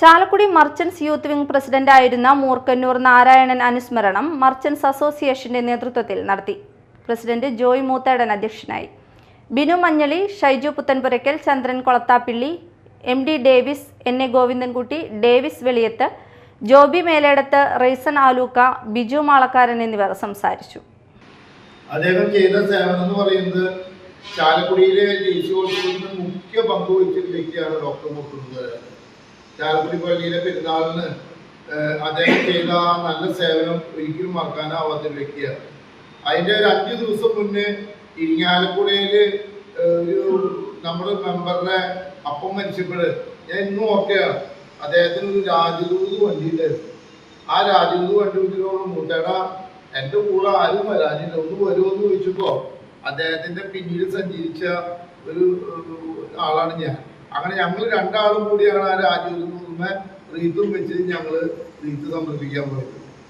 Chalakudy merchants youth wing പ്രസിഡന്റായിരുന്ന മൂർക്കന്നൂർ നാരായണൻ അനുസ്മരണം merchants അസോസിയേഷന്റെ നേതൃത്വത്തിൽ നടത്തി. പ്രസിഡന്റ് ജോയ് മൂത്തേടൻ അധ്യക്ഷനായി. Binu Manjali Shaiju Puthenpurakkal Chandran Kolathappilly M D Davis N A Govindankutty Davis Veliyath Joby Meledath Raison Aluka Biju Malakkaran എന്നിവർ സംസാരിച്ചു. അദ്ദേഹം ചെയ്ത സേവനം എന്ന് പറയുന്നത് ചാലക്കുടിയിലെ ദേശീയോത്സവത്തിന് മുഖ്യ പങ്ക് വ്യക്തിയാണ് ഡോക്ടർ മുട്ടുന്നത് ചാലക്കുടി പള്ളിയിലെ പെരുന്നാളിന് അദ്ദേഹം ചെയ്ത ആ നല്ല സേവനം ഒരിക്കലും മറക്കാനാവാത്ത ഒരു വ്യക്തിയാണ്. അതിന്റെ ഒരു അഞ്ച് ദിവസം മുന്നേ ഇരിങ്ങാലക്കുടയിൽ ഒരു നമ്മുടെ മെമ്പറുടെ അപ്പം മരിച്ചപ്പോൾ ഞാൻ ഇന്നും ഓർക്കുകയാണ് അദ്ദേഹത്തിന് ഒരു രാജദൂത് വണ്ടിയിലായിരുന്നു ആ രാജദൂത് വണ്ടി വിട്ടിട്ട് മൂത്തേടാ എന്റെ കൂടെ ആരും വരാനില്ല ഒന്ന് വരുമോ എന്ന് ചോദിച്ചപ്പോ അദ്ദേഹത്തിന്റെ പിന്നിൽ സഞ്ചരിച്ച ഒരു ആളാണ് ഞാൻ. അങ്ങനെ ഞങ്ങൾ രണ്ടാളും കൂടിയാണ് ആ രാജദൂത് റീത്തും വെച്ച് ഞങ്ങൾ റീത്ത് സമർപ്പിക്കാൻ പോയത്